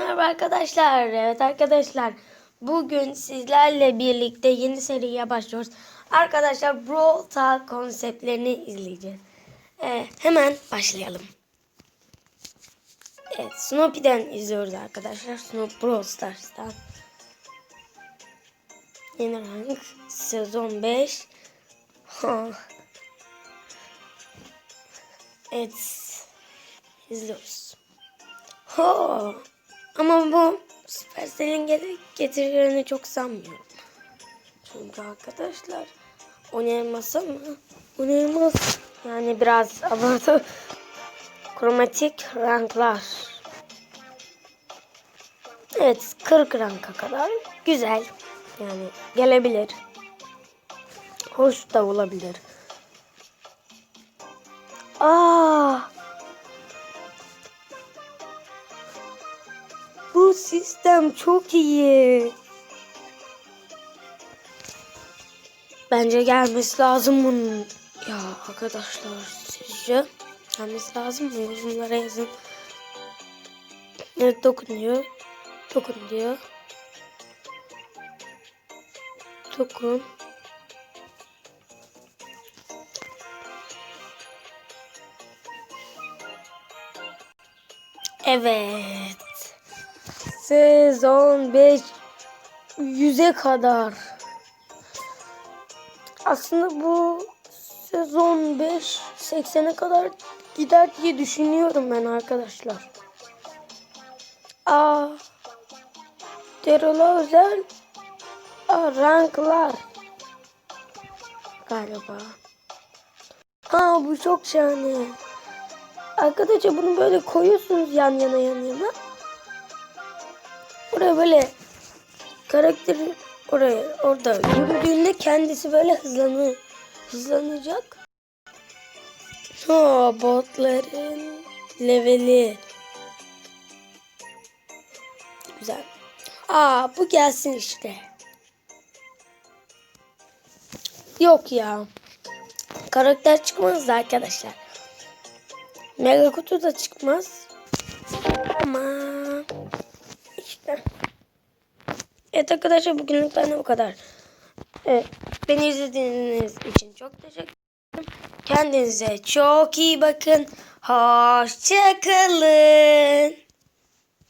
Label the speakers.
Speaker 1: Merhaba arkadaşlar. Evet arkadaşlar. Bugün sizlerle birlikte yeni seriye başlıyoruz. Arkadaşlar Brawl Talk konseptlerini izleyeceğiz. Ee, hemen başlayalım. Evet Snoopy'den izliyoruz arkadaşlar. Snoop Brawl Stars'tan. Yeni rank sezon 5. Ha. Evet. İzliyoruz. Ha. Ama bu Supercell'in getirilerini çok sanmıyorum. Çünkü arkadaşlar o ne elması mı? O ne elmas? Yani biraz abartı. Kromatik ranklar. Evet 40 ranka kadar güzel. Yani gelebilir. Hoş da olabilir. Aa! Bu sistem çok iyi. Bence gelmesi lazım bunun. Ya arkadaşlar sizce gelmesi lazım mı? Yorumlara yazın. Evet dokun diyor. Dokun diyor. Dokun. Evet. Sezon 5 100'e kadar. Aslında bu sezon 5 80'e kadar gider diye düşünüyorum ben arkadaşlar. Aa, Daryl'a özel aa, ranklar galiba. Aa bu çok şahane. Arkadaşlar bunu böyle koyuyorsunuz yan yana yan yana. Oraya böyle karakteri oraya orada yürüdüğünde kendisi böyle hızlanır. Hızlanacak. Ha botların leveli. Güzel. Aa bu gelsin işte. Yok ya. Karakter çıkmaz da arkadaşlar. Mega kutu da çıkmaz. Ama Evet arkadaşlar bugünlük benden bu kadar. Evet, beni izlediğiniz için çok teşekkür ederim. Kendinize çok iyi bakın. Hoşçakalın.